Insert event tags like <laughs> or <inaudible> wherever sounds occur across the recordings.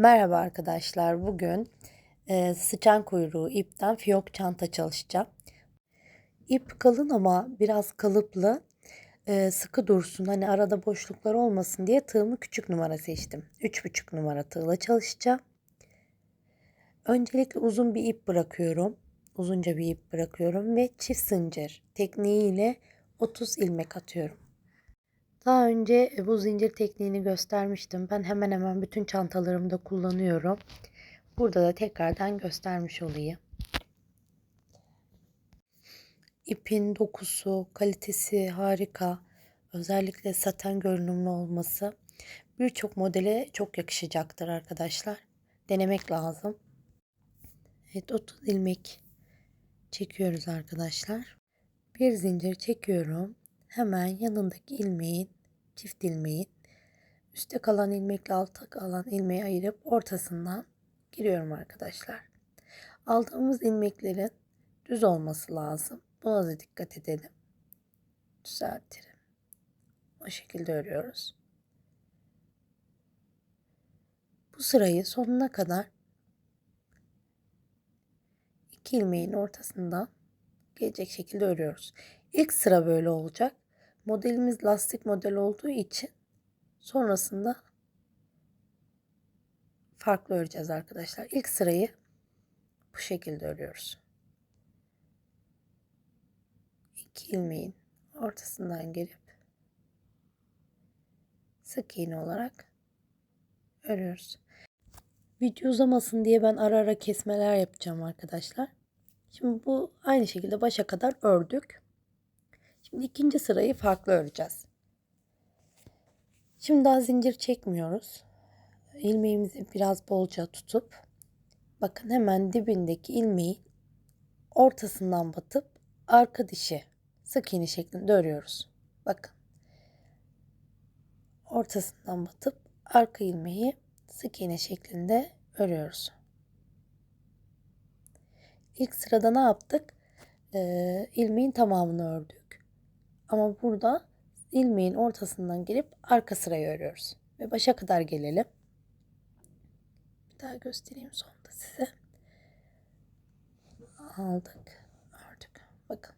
Merhaba arkadaşlar. Bugün e, sıçan kuyruğu ipten fiyok çanta çalışacağım. İp kalın ama biraz kalıplı. E, sıkı dursun. Hani arada boşluklar olmasın diye tığımı küçük numara seçtim. 3,5 numara tığla çalışacağım. Öncelikle uzun bir ip bırakıyorum. Uzunca bir ip bırakıyorum ve çift zincir tekniğiyle 30 ilmek atıyorum. Daha önce bu zincir tekniğini göstermiştim. Ben hemen hemen bütün çantalarımda kullanıyorum. Burada da tekrardan göstermiş olayım. İpin dokusu, kalitesi harika. Özellikle saten görünümlü olması birçok modele çok yakışacaktır arkadaşlar. Denemek lazım. Evet 30 ilmek çekiyoruz arkadaşlar. Bir zincir çekiyorum. Hemen yanındaki ilmeğin çift ilmeğin üstte kalan ilmekle altta kalan ilmeği ayırıp ortasından giriyorum arkadaşlar. Aldığımız ilmeklerin düz olması lazım. Buna da dikkat edelim. Düzeltelim. O şekilde örüyoruz. Bu sırayı sonuna kadar iki ilmeğin ortasından gelecek şekilde örüyoruz. İlk sıra böyle olacak. Modelimiz lastik model olduğu için sonrasında farklı öreceğiz arkadaşlar. İlk sırayı bu şekilde örüyoruz. İki ilmeğin ortasından gelip sık iğne olarak örüyoruz. Video uzamasın diye ben ara ara kesmeler yapacağım arkadaşlar. Şimdi bu aynı şekilde başa kadar ördük. Şimdi ikinci sırayı farklı öreceğiz. Şimdi daha zincir çekmiyoruz. İlmeğimizi biraz bolca tutup bakın hemen dibindeki ilmeği ortasından batıp arka dişi sık iğne şeklinde örüyoruz. Bakın. Ortasından batıp arka ilmeği sık iğne şeklinde örüyoruz. İlk sırada ne yaptık? Ee, ilmeğin tamamını ördük. Ama burada ilmeğin ortasından gelip arka sırayı örüyoruz. Ve başa kadar gelelim. Bir daha göstereyim sonunda size. Aldık, ördük. Bakın.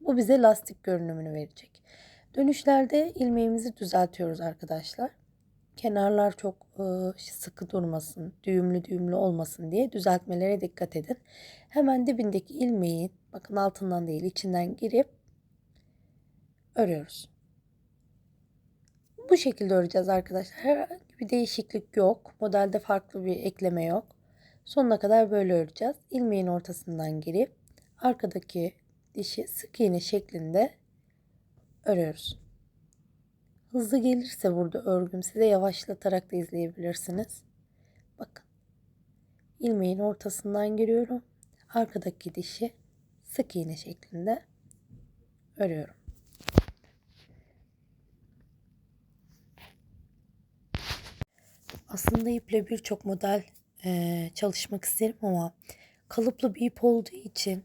Bu bize lastik görünümünü verecek. Dönüşlerde ilmeğimizi düzeltiyoruz arkadaşlar. Kenarlar çok e, sıkı durmasın, düğümlü düğümlü olmasın diye düzeltmelere dikkat edin. Hemen dibindeki ilmeğin, bakın altından değil içinden girip örüyoruz. Bu şekilde öreceğiz arkadaşlar. Herhangi bir değişiklik yok. Modelde farklı bir ekleme yok. Sonuna kadar böyle öreceğiz. İlmeğin ortasından girip arkadaki dişi sık iğne şeklinde örüyoruz. Hızlı gelirse burada örgüm size yavaşlatarak da izleyebilirsiniz. Bakın. ilmeğin ortasından giriyorum. Arkadaki dişi sık iğne şeklinde örüyorum. Aslında iple birçok model e, çalışmak isterim ama kalıplı bir ip olduğu için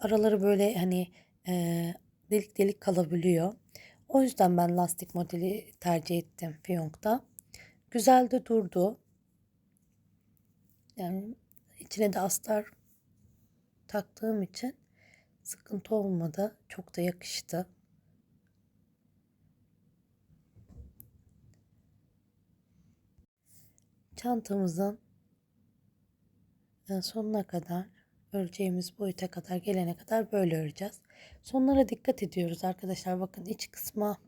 araları böyle hani e, delik delik kalabiliyor. O yüzden ben lastik modeli tercih ettim Fiyonk'ta. Güzel de durdu. Yani içine de astar taktığım için sıkıntı olmadı. Çok da yakıştı. Çantamızın sonuna kadar öreceğimiz boyuta kadar gelene kadar böyle öreceğiz. Sonlara dikkat ediyoruz arkadaşlar. Bakın iç kısma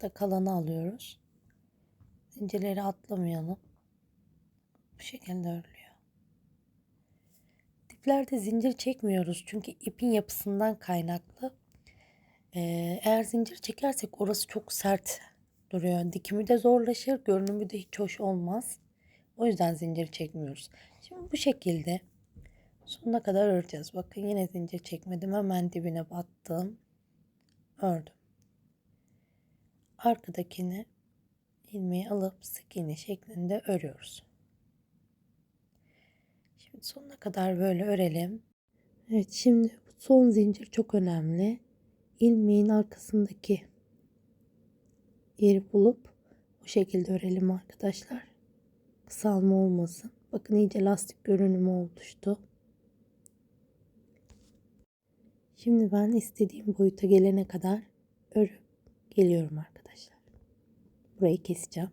da kalanı alıyoruz. Zincirleri atlamayalım. Bu şekilde örülüyor. Diplerde zincir çekmiyoruz çünkü ipin yapısından kaynaklı. eğer zincir çekersek orası çok sert duruyor. Dikimi de zorlaşır, görünümü de hiç hoş olmaz. O yüzden zincir çekmiyoruz. Şimdi bu şekilde sonuna kadar öreceğiz. Bakın yine zincir çekmedim. Hemen dibine battım. Ördüm. Arkadakini ilmeği alıp sık iğne şeklinde örüyoruz. Şimdi sonuna kadar böyle örelim. Evet şimdi son zincir çok önemli. İlmeğin arkasındaki yeri bulup bu şekilde örelim arkadaşlar. Kısalma olmasın. Bakın iyice lastik görünümü oluştu. Şimdi ben istediğim boyuta gelene kadar örüp geliyorum arkadaşlar. Burayı keseceğim.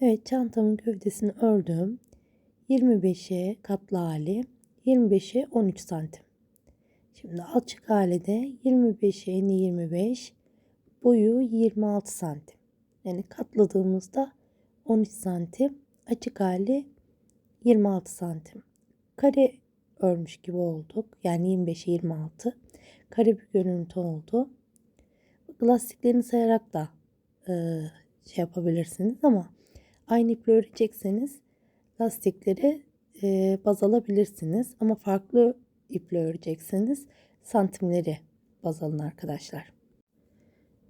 Evet çantamın gövdesini ördüm. 25'e katlı hali 25'e 13 santim. Şimdi açık hali de 25'e eni 25 boyu 26 santim. Yani katladığımızda 13 santim açık hali 26 santim. Kare örmüş gibi olduk. Yani 25'e 26. Kare bir görüntü oldu. Lastiklerini sayarak da e, şey yapabilirsiniz ama aynı iple örecekseniz lastikleri e, baz alabilirsiniz. Ama farklı iple örecekseniz santimleri baz alın arkadaşlar.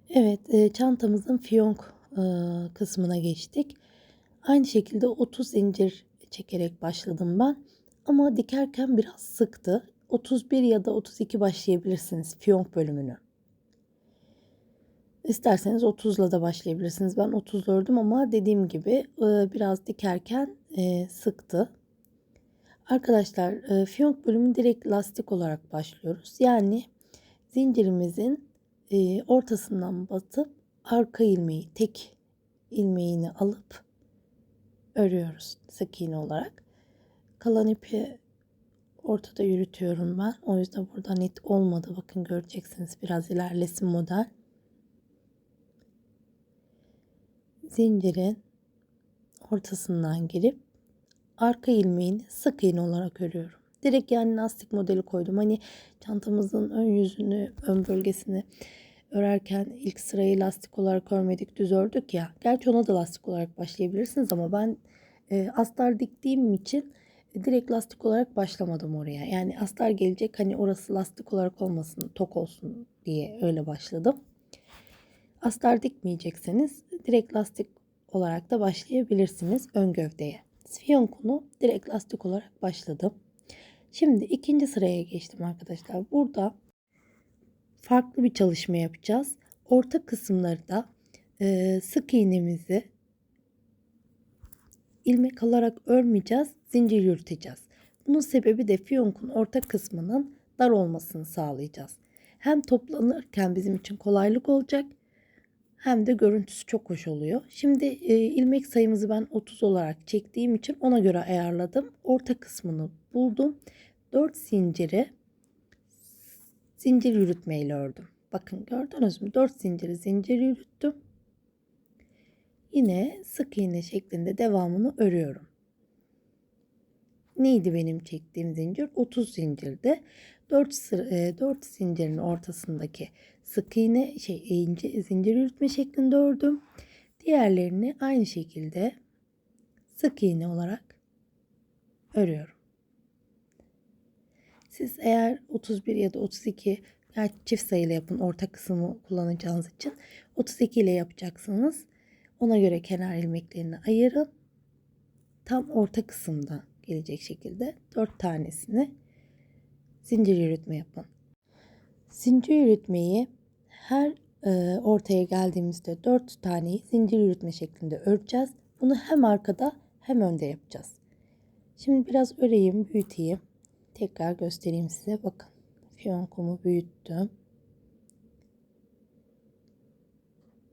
Evet e, çantamızın fiyonk e, kısmına geçtik. Aynı şekilde 30 zincir çekerek başladım ben. Ama dikerken biraz sıktı. 31 ya da 32 başlayabilirsiniz fiyonk bölümünü. İsterseniz 30'la da başlayabilirsiniz. Ben 30 ördüm ama dediğim gibi e, biraz dikerken e, sıktı. Arkadaşlar e, fiyonk bölümü direkt lastik olarak başlıyoruz. Yani zincirimizin ortasından batıp arka ilmeği tek ilmeğini alıp örüyoruz sık iğne olarak. Kalan ipi ortada yürütüyorum ben. O yüzden burada net olmadı. Bakın göreceksiniz biraz ilerlesin model. Zincirin ortasından girip arka ilmeğini sık iğne olarak örüyorum. Direkt yani lastik modeli koydum. Hani çantamızın ön yüzünü, ön bölgesini örerken ilk sırayı lastik olarak örmedik düz ördük ya. Gerçi ona da lastik olarak başlayabilirsiniz ama ben e, astar diktiğim için direkt lastik olarak başlamadım oraya. Yani astar gelecek hani orası lastik olarak olmasın tok olsun diye öyle başladım. Astar dikmeyecekseniz direkt lastik olarak da başlayabilirsiniz ön gövdeye. Fiyonkunu direkt lastik olarak başladım. Şimdi ikinci sıraya geçtim arkadaşlar. Burada farklı bir çalışma yapacağız. Orta kısımları da e, sık iğnemizi ilmek alarak örmeyeceğiz, zincir yürüteceğiz. Bunun sebebi de fiyonkun orta kısmının dar olmasını sağlayacağız. Hem toplanırken bizim için kolaylık olacak hem de görüntüsü çok hoş oluyor. Şimdi e, ilmek sayımızı ben 30 olarak çektiğim için ona göre ayarladım. Orta kısmını buldum. 4 zinciri zincir yürütmeyle ördüm. Bakın gördünüz mü? 4 zinciri zincir yürüttüm. Yine sık iğne şeklinde devamını örüyorum. Neydi benim çektiğim zincir? 30 zincirde 4, sıra, 4 zincirin ortasındaki sık iğne şey ince zincir yürütme şeklinde ördüm. Diğerlerini aynı şekilde sık iğne olarak örüyorum. Siz eğer 31 ya da 32 yani çift sayılı yapın orta kısmı kullanacağınız için 32 ile yapacaksınız. Ona göre kenar ilmeklerini ayırın. Tam orta kısımda gelecek şekilde 4 tanesini zincir yürütme yapın. Zincir yürütmeyi her e, ortaya geldiğimizde 4 taneyi zincir yürütme şeklinde öreceğiz. Bunu hem arkada hem önde yapacağız. Şimdi biraz öreyim, büyüteyim. Tekrar göstereyim size. Bakın fiyonkumu büyüttüm.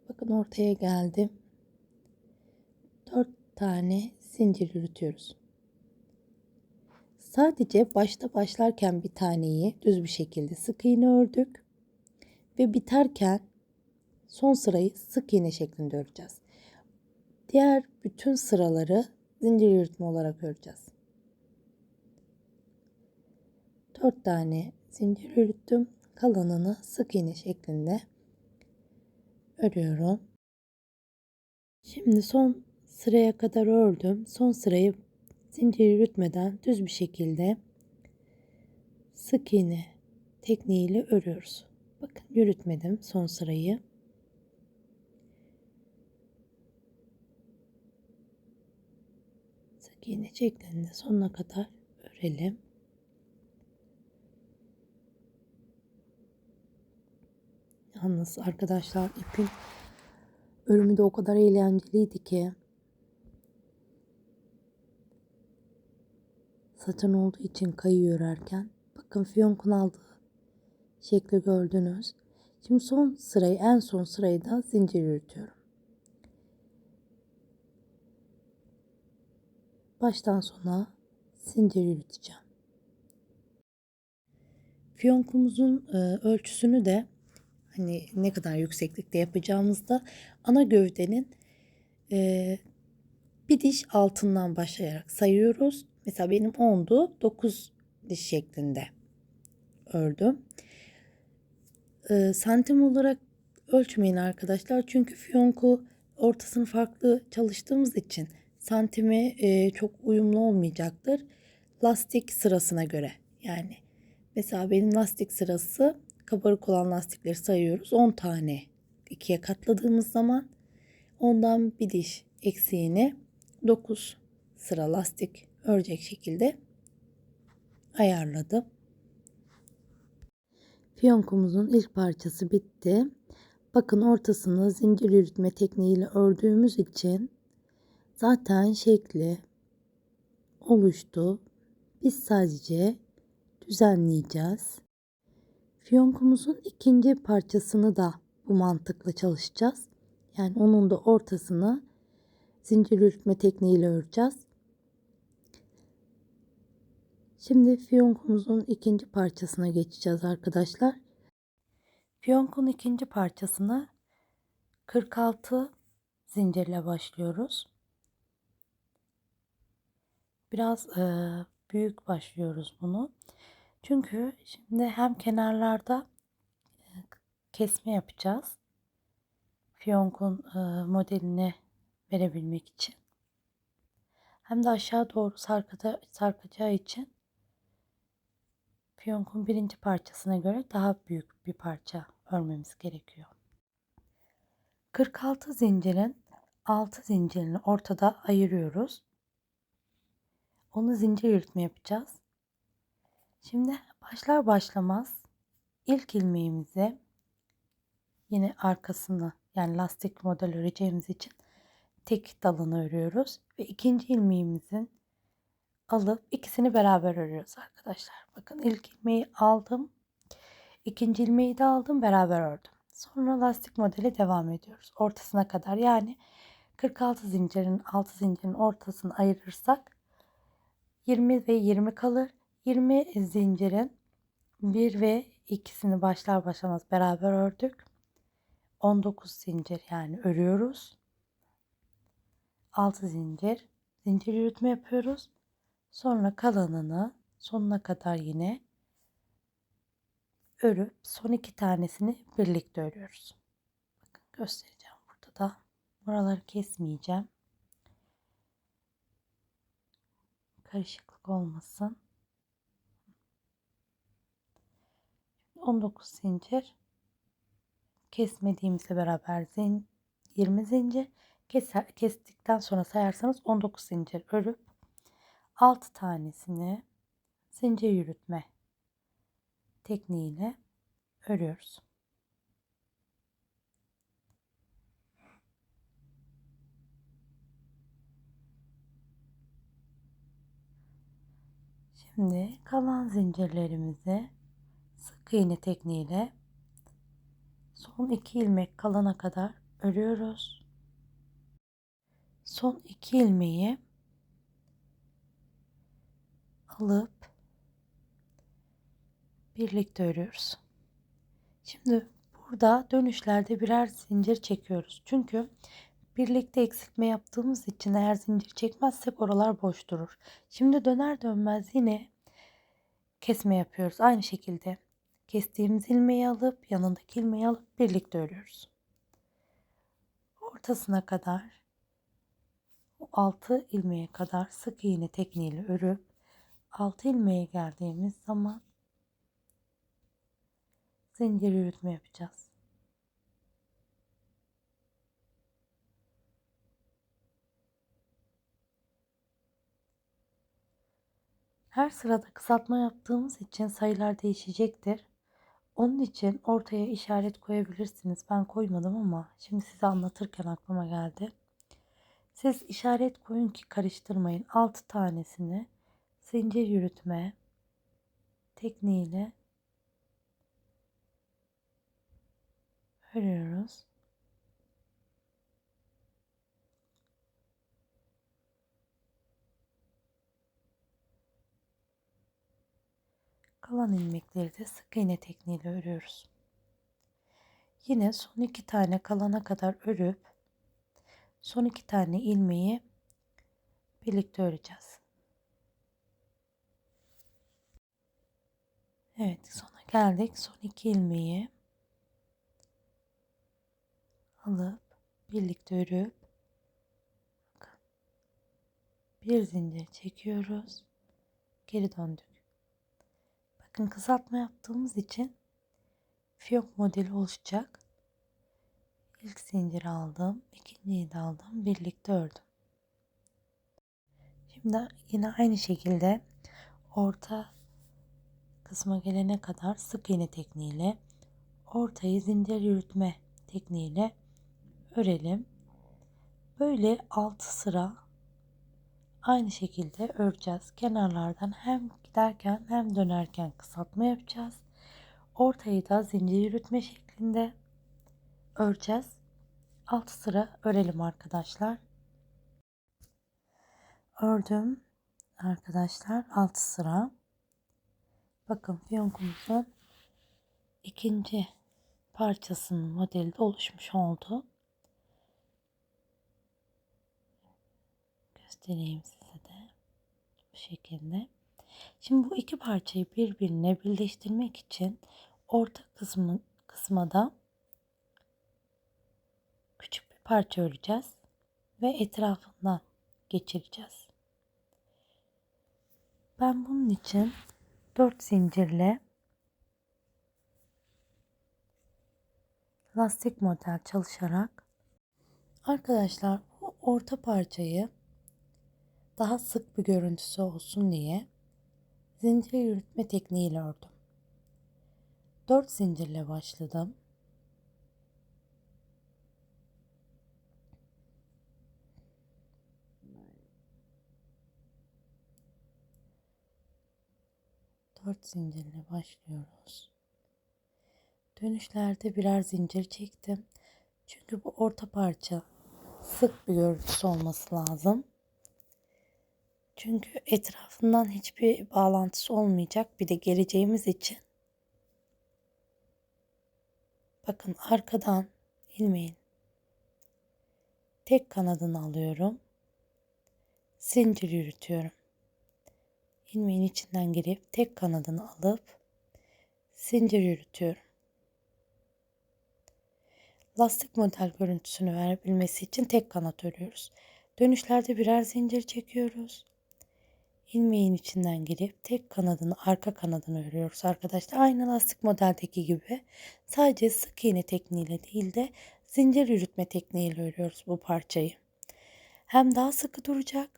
Bakın ortaya geldim. 4 tane zincir yürütüyoruz. Sadece başta başlarken bir taneyi düz bir şekilde sık iğne ördük ve biterken son sırayı sık iğne şeklinde öreceğiz. Diğer bütün sıraları zincir yürütme olarak öreceğiz. 4 tane zincir yürüttüm. Kalanını sık iğne şeklinde örüyorum. Şimdi son sıraya kadar ördüm. Son sırayı zincir yürütmeden düz bir şekilde sık iğne tekniğiyle örüyoruz. Bakın yürütmedim son sırayı. Sık iğne şeklinde sonuna kadar örelim. Yalnız arkadaşlar ipin örümü de o kadar eğlenceliydi ki saten olduğu için kayıyor örerken. Bakın fiyonkun aldığı şekli gördünüz. Şimdi son sırayı en son sırayı da zincir yürütüyorum. Baştan sona zincir yürüteceğim. Fiyonkumuzun e, ölçüsünü de hani ne kadar yükseklikte yapacağımızda ana gövdenin e, bir diş altından başlayarak sayıyoruz. Mesela benim 10'du 9 diş şeklinde ördüm. E, santim olarak ölçmeyin arkadaşlar. Çünkü fiyonku ortasını farklı çalıştığımız için santimi e, çok uyumlu olmayacaktır. Lastik sırasına göre yani. Mesela benim lastik sırası kabarık olan lastikleri sayıyoruz. 10 tane ikiye katladığımız zaman ondan bir diş eksiğini 9 sıra lastik örecek şekilde ayarladım. Fiyonkumuzun ilk parçası bitti. Bakın ortasını zincir yürütme tekniğiyle ördüğümüz için zaten şekli oluştu. Biz sadece düzenleyeceğiz. Fiyonkumuzun ikinci parçasını da bu mantıkla çalışacağız. Yani onun da ortasını zincir yürütme tekniğiyle öreceğiz. Şimdi fiyonkumuzun ikinci parçasına geçeceğiz arkadaşlar. Fiyonkun ikinci parçasını 46 zincirle başlıyoruz. Biraz e, büyük başlıyoruz bunu. Çünkü şimdi hem kenarlarda kesme yapacağız. Fiyonkun modelini verebilmek için. Hem de aşağı doğru sarkata, sarkacağı için fiyonkun birinci parçasına göre daha büyük bir parça örmemiz gerekiyor. 46 zincirin 6 zincirini ortada ayırıyoruz. Onu zincir yürütme yapacağız. Şimdi başlar başlamaz ilk ilmeğimizi yine arkasını yani lastik model öreceğimiz için tek dalını örüyoruz ve ikinci ilmeğimizin alıp ikisini beraber örüyoruz arkadaşlar. Bakın ilk ilmeği aldım. ikinci ilmeği de aldım beraber ördüm. Sonra lastik modeli devam ediyoruz. Ortasına kadar yani 46 zincirin 6 zincirin ortasını ayırırsak 20 ve 20 kalır. 20 zincirin 1 ve ikisini başlar başlamaz beraber ördük. 19 zincir yani örüyoruz. 6 zincir zincir yürütme yapıyoruz. Sonra kalanını sonuna kadar yine örüp son iki tanesini birlikte örüyoruz. Bakın göstereceğim burada da. Buraları kesmeyeceğim. Karışıklık olmasın. 19 zincir kesmediğimizle beraber zin 20 zincir keser, kestikten sonra sayarsanız 19 zincir örüp 6 tanesini zincir yürütme tekniğiyle örüyoruz. Şimdi kalan zincirlerimizi sık iğne tekniğiyle son iki ilmek kalana kadar örüyoruz. Son iki ilmeği alıp birlikte örüyoruz. Şimdi burada dönüşlerde birer zincir çekiyoruz. Çünkü birlikte eksiltme yaptığımız için eğer zincir çekmezsek oralar boş durur. Şimdi döner dönmez yine kesme yapıyoruz. Aynı şekilde kestiğimiz ilmeği alıp yanındaki ilmeği alıp birlikte örüyoruz. Ortasına kadar o 6 ilmeğe kadar sık iğne tekniğiyle örüp 6 ilmeğe geldiğimiz zaman zincir yürütme yapacağız. Her sırada kısaltma yaptığımız için sayılar değişecektir. Onun için ortaya işaret koyabilirsiniz. Ben koymadım ama şimdi size anlatırken aklıma geldi. Siz işaret koyun ki karıştırmayın. 6 tanesini zincir yürütme tekniğiyle örüyoruz. Kalan ilmekleri de sık iğne tekniğiyle örüyoruz. Yine son iki tane kalana kadar örüp son iki tane ilmeği birlikte öreceğiz. Evet sona geldik. Son iki ilmeği alıp birlikte örüp bir zincir çekiyoruz. Geri döndük. Bakın kısaltma yaptığımız için fiyonk modeli oluşacak. İlk zincir aldım. ikinciyi de aldım. Birlikte ördüm. Şimdi yine aynı şekilde orta kısma gelene kadar sık iğne tekniğiyle ortayı zincir yürütme tekniğiyle örelim. Böyle 6 sıra aynı şekilde öreceğiz. Kenarlardan hem giderken hem dönerken kısaltma yapacağız. Ortayı da zincir yürütme şeklinde öreceğiz. 6 sıra örelim arkadaşlar. Ördüm arkadaşlar 6 sıra. Bakın fiyonkumuzun ikinci parçasının modeli de oluşmuş oldu. Göstereyim size şekilde. Şimdi bu iki parçayı birbirine birleştirmek için orta kısmı kısmada küçük bir parça öreceğiz ve etrafından geçireceğiz. Ben bunun için 4 zincirle lastik model çalışarak arkadaşlar bu orta parçayı daha sık bir görüntüsü olsun diye zincir yürütme tekniğiyle ördüm. 4 zincirle başladım. Dört zincirle başlıyoruz. Dönüşlerde birer zincir çektim. Çünkü bu orta parça sık bir görüntüsü olması lazım. Çünkü etrafından hiçbir bağlantısı olmayacak. Bir de geleceğimiz için. Bakın arkadan ilmeğin tek kanadını alıyorum. Zincir yürütüyorum. İlmeğin içinden girip tek kanadını alıp zincir yürütüyorum. Lastik model görüntüsünü verebilmesi için tek kanat örüyoruz. Dönüşlerde birer zincir çekiyoruz ilmeğin içinden girip tek kanadını arka kanadını örüyoruz arkadaşlar. Aynı lastik modeldeki gibi sadece sık iğne tekniğiyle değil de zincir yürütme tekniğiyle örüyoruz bu parçayı. Hem daha sıkı duracak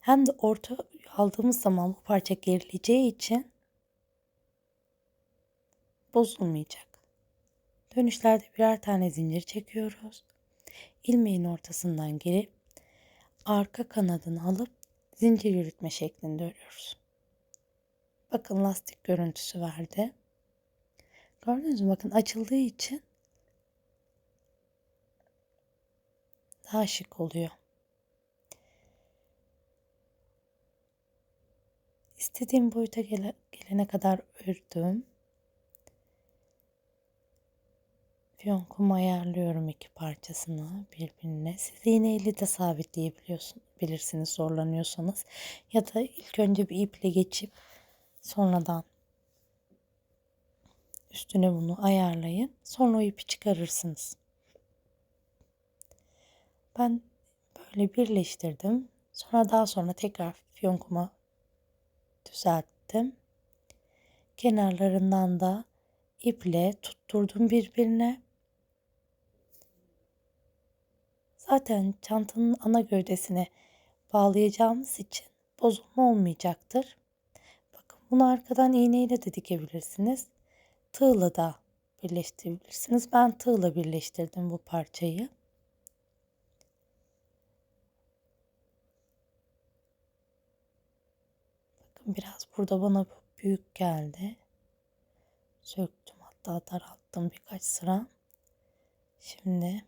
hem de orta aldığımız zaman bu parça gerileceği için bozulmayacak. Dönüşlerde birer tane zincir çekiyoruz. İlmeğin ortasından girip arka kanadını alıp zincir yürütme şeklinde örüyoruz. Bakın lastik görüntüsü verdi. Gördünüz mü? Bakın açıldığı için daha şık oluyor. İstediğim boyuta gelene kadar ördüm. Fiyonkumu ayarlıyorum iki parçasını birbirine. Siz iğneyle de sabitleyebilirsiniz zorlanıyorsanız. Ya da ilk önce bir iple geçip sonradan üstüne bunu ayarlayın. Sonra o ipi çıkarırsınız. Ben böyle birleştirdim. Sonra daha sonra tekrar fiyonkuma düzelttim. Kenarlarından da iple tutturdum birbirine. Zaten çantanın ana gövdesine bağlayacağımız için bozulma olmayacaktır. Bakın bunu arkadan iğneyle de dikebilirsiniz. Tığla da birleştirebilirsiniz. Ben tığla birleştirdim bu parçayı. Bakın biraz burada bana büyük geldi. Söktüm hatta daralttım birkaç sıra. Şimdi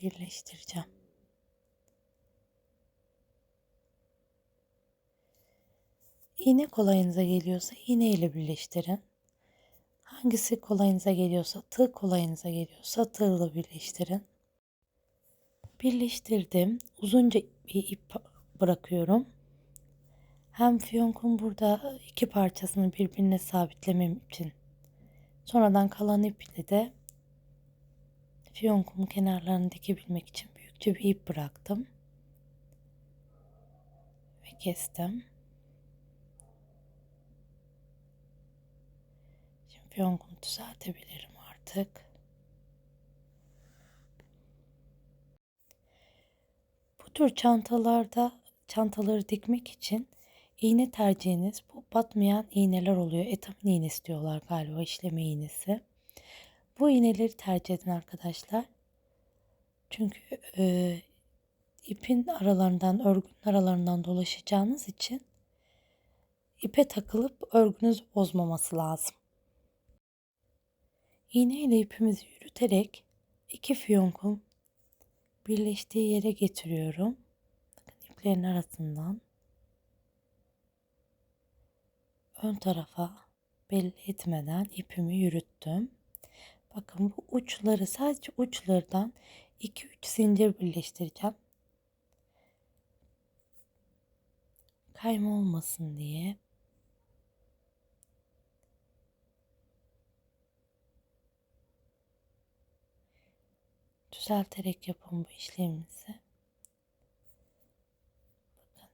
birleştireceğim. İğne kolayınıza geliyorsa iğne ile birleştirin. Hangisi kolayınıza geliyorsa, tığ kolayınıza geliyorsa tığla birleştirin. Birleştirdim. Uzunca bir ip bırakıyorum. Hem fiyonkun burada iki parçasını birbirine sabitlemem için. Sonradan kalan iple de fiyonkumun kenarlarını dikebilmek için büyükçe bir ip bıraktım. Ve kestim. Şimdi fiyonkumu düzeltebilirim artık. Bu tür çantalarda çantaları dikmek için iğne tercihiniz bu batmayan iğneler oluyor. Etamin iğnesi diyorlar galiba işleme iğnesi. Bu iğneleri tercih edin arkadaşlar. Çünkü e, ipin aralarından, örgünün aralarından dolaşacağınız için ipe takılıp örgünüzü bozmaması lazım. İğne ile ipimizi yürüterek iki fiyonkun birleştiği yere getiriyorum. Bakın iplerin arasından ön tarafa belli etmeden ipimi yürüttüm. Bakın bu uçları sadece uçlardan 2-3 zincir birleştireceğim. Kayma olmasın diye. Düzelterek yapın bu işlemimizi. Bakın.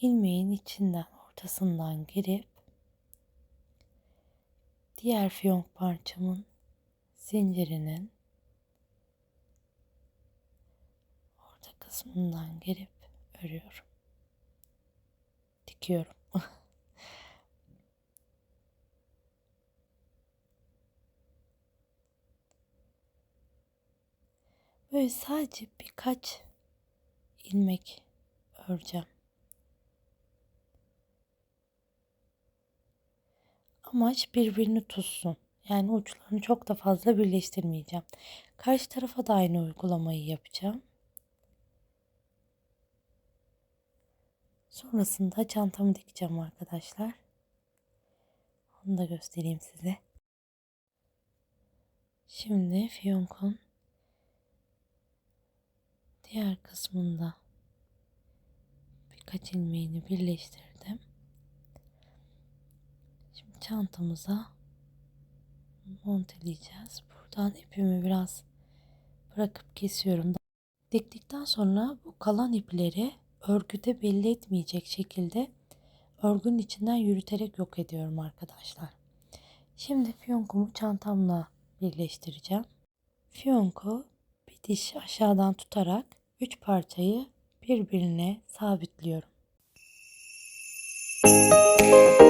ilmeğin içinden ortasından girip diğer fiyonk parçamın zincirinin orta kısmından girip örüyorum. Dikiyorum. <laughs> Böyle sadece birkaç ilmek öreceğim. Amaç birbirini tutsun. Yani uçlarını çok da fazla birleştirmeyeceğim. Karşı tarafa da aynı uygulamayı yapacağım. Sonrasında çantamı dikeceğim arkadaşlar. Onu da göstereyim size. Şimdi fiyonkun diğer kısmında birkaç ilmeğini birleştirdim. Şimdi çantamıza monteleyeceğiz. Buradan ipimi biraz bırakıp kesiyorum. Diktikten sonra bu kalan ipleri örgüde belli etmeyecek şekilde örgünün içinden yürüterek yok ediyorum arkadaşlar. Şimdi fiyonkumu çantamla birleştireceğim. Fiyonku bir diş aşağıdan tutarak üç parçayı birbirine sabitliyorum. Müzik